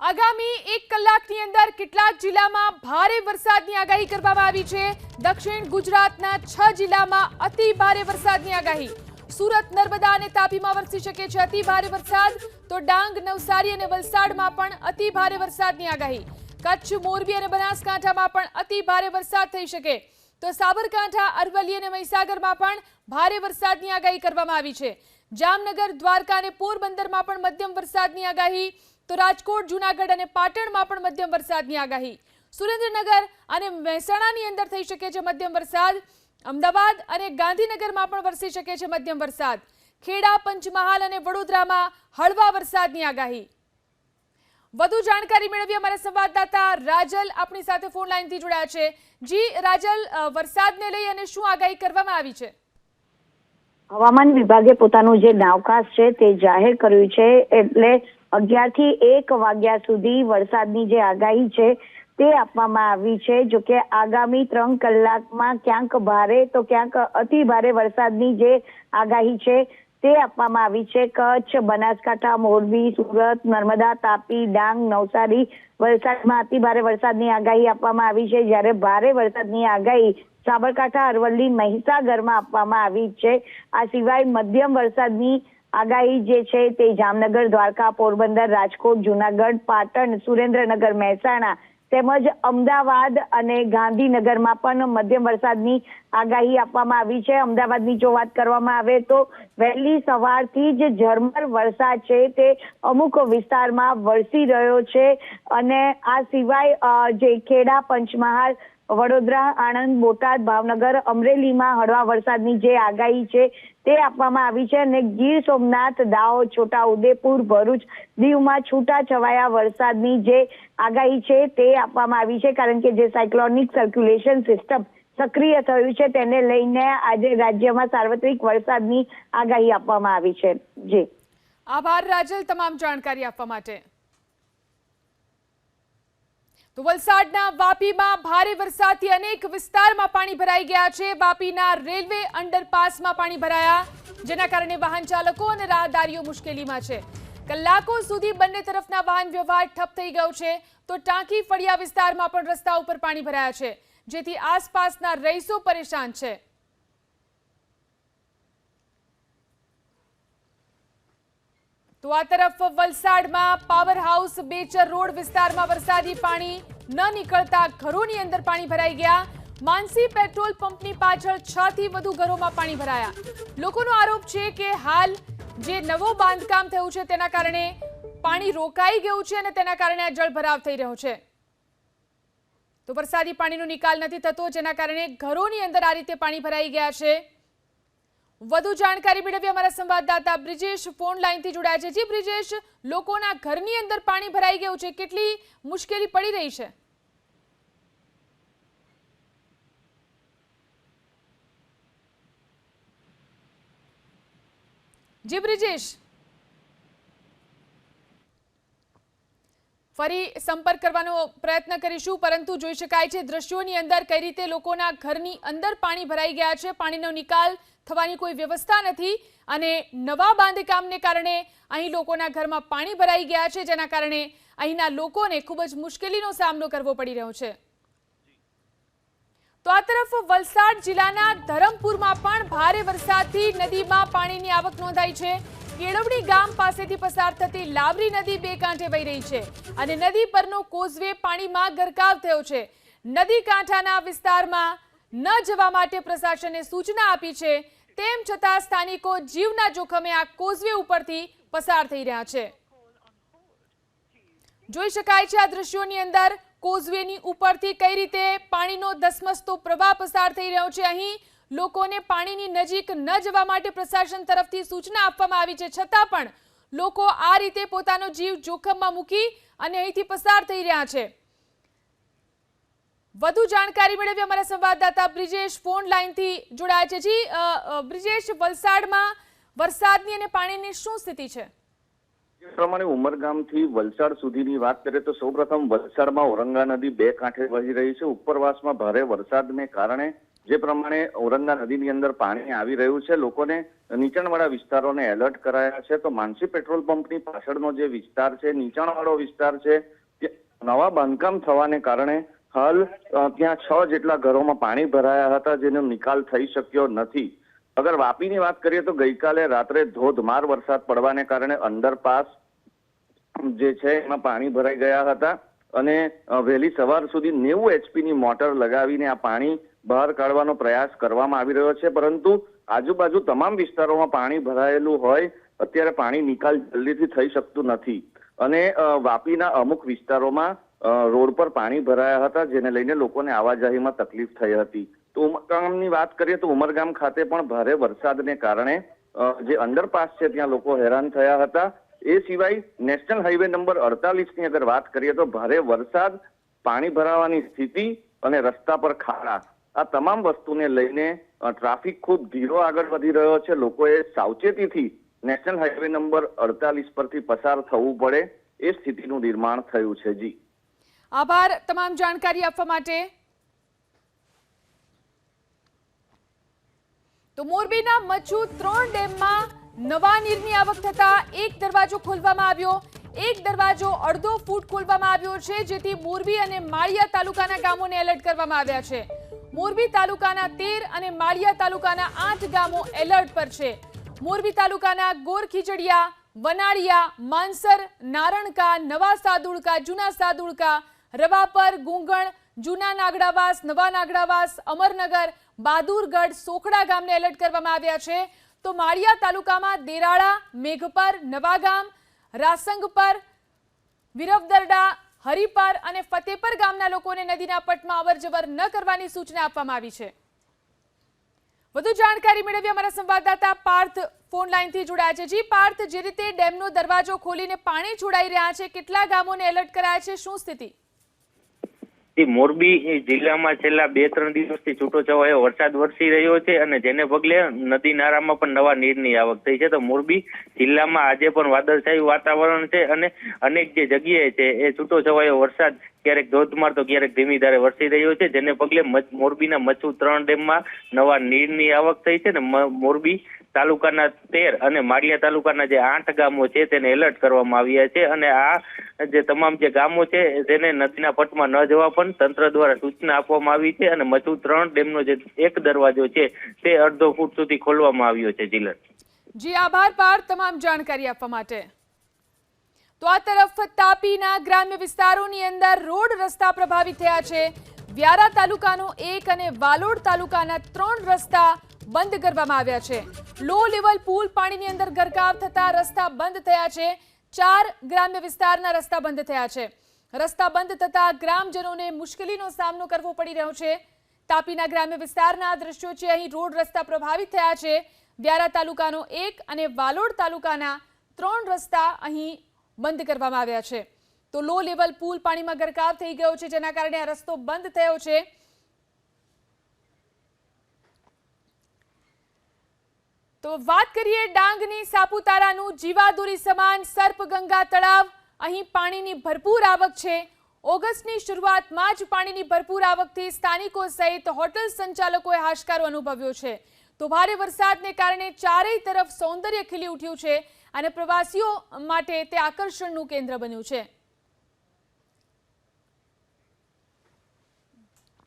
આગામી એક કલાકની અંદર કેટલાક જિલ્લામાં ભારે વરસાદની આગાહી કરવામાં આવી છે. દક્ષિણ ગુજરાતના છ જિલ્લામાં અતિ ભારે વરસાદની આગાહી. સુરત, નર્મદા અને તાપીમાં વરસી શકે છે અતિ ભારે વરસાદ. તો ડાંગ, નવસારી અને વલસાડમાં પણ અતિ ભારે વરસાદની આગાહી. કચ્છ, મોરબી અને બનાસકાંઠામાં પણ અતિ ભારે વરસાદ થઈ શકે. તો સાબરકાંઠા, અરવલ્લી અને મહીસાગરમાં પણ ભારે વરસાદની આગાહી કરવામાં આવી છે. જામનગર, દ્વારકા અને પોરબંદરમાં પણ મધ્યમ વરસાદની આગાહી. તો રાજકોટ, જૂનાગઢ અને પાટણમાં પણ મધ્યમ વરસાદની આગાહી. સુરેન્દ્રનગર અને મહેસાણાની અંદર થઈ શકે છે મધ્યમ વરસાદ. અમદાવાદ અને ગાંધીનગરમાં પણ વરસી શકે છે મધ્યમ વરસાદ. ખેડા, પંચમહાલ અને વડોદરામાં હળવા વરસાદની આગાહી. વધુ જાણકારી મેળવી અમારા સંવાદદાતા રાજલ આપણી સાથે ફોન લાઈનથી જોડાયા છે. જી, રાજલ વરસાદને લઈ અને શું આગાહી કરવામાં આવી છે? હવામાન વિભાગે પોતાનું જે નાવકાશ છે તે જાહેર કર્યું છે એટલે અગિયારથી એક વાગ્યા સુધી વરસાદની જે આગાહી છે તે આપવામાં આવી છે. જો કે આગામી ત્રણ કલાકમાં ક્યાંક ભારે તો ક્યાંક અતિ ભારે વરસાદની જે આગાહી છે તે આપવામાં આવી છે. કચ્છ, બનાસકાંઠા, મોરબી, સુરત, નર્મદા, તાપી, ડાંગ, નવસારી વલસાડમાં અતિ ભારે વરસાદની આગાહી આપવામાં આવી છે. જ્યારે ભારે વરસાદની આગાહી સાબરકાંઠા, અરવલ્લી, મહીસાગરમાં આપવામાં આવી છે. આ સિવાય મધ્યમ વરસાદની આગાહી જે છે તે જામનગર, દ્વારકા, પોરબંદર, રાજકોટ, જુનાગઢ, પાટણ, સુરેન્દ્રનગર, મહેસાણા તેમજ અમદાવાદ અને ગાંધીનગરમાં પણ મધ્યમ વરસાદની આગાહી આપવામાં આવી છે. અમદાવાદની જો વાત કરવામાં આવે તો વહેલી સવારથી જ ઝરમર વરસાદ છે તે અમુક વિસ્તારમાં વરસી રહ્યો છે અને આ સિવાય જે ખેડા, પંચમહાલ વડોદરા, આણંદ, બોટાદ, ભાવનગર, અમરેલીમાં હળવા વરસાદની જે આગાહી છે તે આપવામાં આવી છે અને ગીર સોમનાથ, દાહોદ, છોટા ઉદેપુર, ભરૂચ દીવમાં છૂટા છવાયા વરસાદની જે આગાહી છે તે આપવામાં આવી છે કારણ કે જે સાયક્લોનિક સર્ક્યુલેશન સિસ્ટમ સક્રિય થયું છે તેને લઈને આજે રાજ્યમાં સાર્વત્રિક વરસાદની આગાહી આપવામાં આવી છે. જી. આભાર રાજલ, તમામ જાણકારી આપવા માટે. તો વલસાડના વાપીમાં ભારે વરસાદથી અનેક વિસ્તારમાં પાણી ભરાઈ ગયા છે. વાપીના રેલવે અંડરપાસમાં પાણી ભરાયા, જેના કારણે વાહન ચાલકો અને રાહદારીઓ મુશ્કેલીમાં છે. કલાકો સુધી બંને તરફના વાહન વ્યવહાર ઠપ થઈ ગયો છે. તો ટાંકી ફળિયા વિસ્તારમાં પણ રસ્તા ઉપર પાણી ભરાયા છે, જેથી આસપાસના રહીશો પરેશાન છે. તો આ તરફ વલસાડમાં પાવર હાઉસ બેચર રોડ વિસ્તારમાં વરસાદી પાણી ન નીકળતા ઘરોની અંદર પાણી ભરાઈ ગયા. માનસી પેટ્રોલ પંપની પાછળ છ થી વધુ ઘરોમાં પાણી ભરાયા. લોકોનો આરોપ છે કે હાલ જે નવો બાંધકામ થયું છે તેના કારણે પાણી રોકાઈ ગયું છે અને તેના કારણે આ જળ ભરાવ થઈ રહ્યો છે. તો વરસાદી પાણીનો નિકાલ નથી થતો, જેના કારણે ઘરોની અંદર આ રીતે પાણી ભરાઈ ગયા છે. વધુ જાણકારી મેળવી અમારા સંવાદદાતા બ્રિજેશ, ફોન લાઈનથી જોડાયા છે. બ્રિજેશ, લોકોના ઘરની અંદર પાણી ભરાઈ ગયું છે. કેટલી મુશ્કેલી પડી રહી છે? જી બ્રિજેશ. ફરી સંપર્ક કરવાનો પ્રયત્ન કરીશું, પરંતુ જોઈ શકાય છે દ્રશ્યોની અંદર કઈ રીતે લોકોના ઘરની અંદર પાણી ભરાઈ ગયા છે. પાણીનો નિકાલ થવાની કોઈ વ્યવસ્થા નથી અને નવા બાંધકામને કારણે અહીં લોકોના ઘરમાં પાણી ભરાઈ ગયા છે, જેના કારણે અહીંના લોકોને ખૂબ જ મુશ્કેલીનો સામનો કરવો પડી રહ્યો છે. તો આ તરફ વલસાડ જિલ્લાના ધરમપુરમાં પણ ભારે વરસાદથી નદીમાં પાણીની આવક નોંધાઈ છે. કેળવણી ગામ પાસેથી પસાર થતી લાવરી નદી બે કાંઠે વહી રહી છે અને નદી પરનો કોઝવે પાણીમાં ગરકાવ થયો છે. નદી કાંઠાના વિસ્તારમાં ન જવા માટે પ્રશાસને સૂચના આપી છે. તેમ છતાં સ્થાનિકો જીવના જોખમે આ કોઝવે ઉપરથી પસાર થઈ રહ્યા છે. જોઈ શકાય છે આ દ્રશ્યોની અંદર કોઝવેની ઉપરથી કઈ રીતે પાણીનો ધસમસતો પ્રવાહ પસાર થઈ રહ્યો છે. અહીં લોકોને પાણીની નજીક ન જવા માટે પ્રશાસન તરફથી સૂચના આપવામાં આવી છે. છતાં પણ લોકો આ રીતે પોતાનો જીવ જોખમમાં મૂકી અને અહીંથી પસાર થઈ રહ્યા છે. વધુ જાણકારી મેળવી અમારા સંવાદદાતા બ્રિજેશ ફોન લાઈનથી જોડાયા છે. જી બ્રિજેશ, વલસાડમાં વરસાદની અને પાણીની શું સ્થિતિ છે? જે પ્રમાણે ઉમરગામથી વલસાડ સુધીની વાત કરીએ તો સૌપ્રથમ વલસાડમાં ઔરંગા નદી બે કાંઠે વહી રહી છે. ઉપરવાસમાં ભારે વરસાદને કારણે જે પ્રમાણે ઔરંગા નદીની અંદર પાણી આવી રહ્યું છે, લોકોને નીચાણવાળા વિસ્તારોને એલર્ટ કરાયા છે. તો માનસી પેટ્રોલ પંપની પાછળનો જે વિસ્તાર છે, નીચાણવાળો વિસ્તાર છે નવા બાંધકામ થવાને કારણે હાલ ત્યાં છ જેટલા ઘરોમાં પાણી ભરાયા હતા, જેનો નિકાલ થઈ શક્યો નથી. અગર વાપીની વાત કરીએ તો ગઈકાલે રાત્રે ધોધમાર વરસાદ પડવાને કારણે અંડરપાસ જે છે, એમાં પાણી ભરાઈ ગયા હતા. અને વહેલી સવાર સુધી નેવું એચપી ની મોટર લગાવીને આ પાણી બહાર કાઢવાનો પ્રયાસ કરવામાં આવી રહ્યો છે, પરંતુ આજુબાજુ તમામ વિસ્તારોમાં પાણી ભરાયેલું હોય, અત્યારે પાણી નિકાલ જલ્દીથી થઈ શકતું નથી. અને વાપીના અમુક વિસ્તારોમાં રોડ પર પાણી ભરાયા હતા, જેને લઈને લોકોને આવાજાહીમાં તકલીફ થઈ હતી. તો ઉમરગામની વાત કરીએ તો ઉમરગામ ખાતે પણ ભારે વરસાદને કારણે જે અંડરપાસ છે ત્યાં લોકો હેરાન થયા હતા. એ સિવાય નેશનલ હાઈવે નંબર અડતાલીસની અગર વાત કરીએ તો ભારે વરસાદ, પાણી ભરાવાની સ્થિતિ અને રસ્તા પર ખાડા. આ તમામ વસ્તુને લઈને ટ્રાફિક ખૂબ ધીરો આગળ વધી રહ્યો છે. લોકોએ સાવચેતીથી નેશનલ હાઈવે નંબર અડતાલીસ પરથી પસાર થવું પડે એ સ્થિતિનું નિર્માણ થયું છે. જી. આભાર તમામ જાણકારી આપવા માટે. તો મોરબીના મચ્છુ ત્રણ ડેમમાં નવા નીરની આવક થતા એક દરવાજો ખોલવામાં આવ્યો. એક દરવાજો અડધો ફૂટ ખોલવામાં આવ્યો છે, જેથી મોરબી અને માળિયા તાલુકાના ગામોને એલર્ટ કરવામાં આવ્યા છે. મોરબી તાલુકાના તેર અને માળિયા તાલુકાના આઠ ગામો એલર્ટ પર છે. મોરબી તાલુકાના ગોરખીચડિયા વનાળિયા માનસર નારણકા, નવા સાદુડકા, જૂના સાદુડકા, રવાપર, ગુંગણ, જૂના નાગડાવાસ, નવા નાગડાવાસ, અમરનગર બહાદુરગઢ સોખડા ગામને એલર્ટ કરવામાં આવ્યા છે. તો માળિયા તાલુકામાં દેરાળા, મેઘપર, નવાગામ રાસંગપર વિરવદરડા હરિપર અને ફતેપર ગામના લોકોને નદીના પટમાં અવરજવર ન કરવાની સૂચના આપવામાં આવી છે. વધુ જાણકારી મેળવી અમારા સંવાદદાતા પાર્થ ફોન લાઈનથી જોડાયા છે. જી પાર્થ, જે રીતે ડેમનો દરવાજો ખોલીને પાણી છોડાઈ રહ્યા છે, કેટલા ગામોને એલર્ટ કરાયા છે, શું સ્થિતિ? મોરબી જિલ્લામાં છેલ્લા બે ત્રણ દિવસથી છૂટો છવાયો. વરસાદ વરસી રહ્યો છે અને જેને પગલે નદી નાળામાં પણ નવા નીરની આવક થઈ છે. તો મોરબી જિલ્લામાં આજે પણ વાદળછાયું વાતાવરણ છે અને અનેક જે જગ્યાએ છે એ છૂટો છવાયો વરસાદ ક્યારેક ધોધમાર તો ક્યારેક ધીમી ધારે વરસી રહ્યો છે. જેને પગલે મોરબીના મચ્છુ ત્રણ ડેમમાં નવા નીરની આવક થઈ છે ને મોરબી તાલુકાના તેર અને માળિયા તાલુકાના જે આઠ ગામો છે તેને એલર્ટ કરવામાં આવ્યા છે અને આ જે તમામ જે ગામો છે તેને નદીના પટમાં ન જવા પણ તંત્ર દ્વારા સૂચના આપવામાં આવી છે અને મધુ ત્રણ ડેમનો જે એક દરવાજો છે તે અડધો ફૂટ સુધી ખોલવામાં આવ્યો છે જિલ્લા જી, આભાર પાર્થ તમામ જાણકારી આપવા માટે. તો આ તરફ તાપીના ગ્રામ્ય વિસ્તારોની અંદર રોડ રસ્તા પ્રભાવિત થયા છે. વ્યારા તાલુકાનો એક અને વાલોડ તાલુકાના ત્રણ રસ્તા બંધ કરવામાં આવ્યા છે. લો લેવલ પુલ પાણીની અંદર ગરકાવ થતા રસ્તા બંધ થયા છે. ચાર ગ્રામ્ય વિસ્તારના રસ્તા બંધ થયા છે. રસ્તા બંધ થતા ગ્રામજનોને મુશ્કેલીનો સામનો કરવો પડી રહ્યો છે. તાપીના ગ્રામ્ય વિસ્તારના દ્રશ્યો છે. અહીં રોડ રસ્તા પ્રભાવિત થયા છે. વ્યારા તાલુકાનો એક અને વાલોડ તાલુકાના ત્રણ રસ્તા અહીં બંધ કરવામાં આવ્યા છે. તો લો લેવલ પુલ પાણીમાં ગરકાવ થઈ ગયો છે. જેના કારણે આ રસ્તો બંધ થયો છે. તો વાત કરીએ ડાંગની સાપુતારાનું જીવાદોરી સમાન સર્પગંગા તળાવ. અહીં પાણીની ભરપૂર આવક છે. ઓગસ્ટની શરૂઆતમાં જ પાણીની ભરપૂર આવકથી સ્થાનિકો સહિત હોટલ સંચાલકોએ હાશકારો અનુભવ્યો છે. તો ભારે વરસાદને કારણે ચારેય તરફ સૌંદર્ય ખીલી ઉઠ્યું છે અને પ્રવાસીઓ માટે તે આકર્ષણનું કેન્દ્ર બન્યું છે.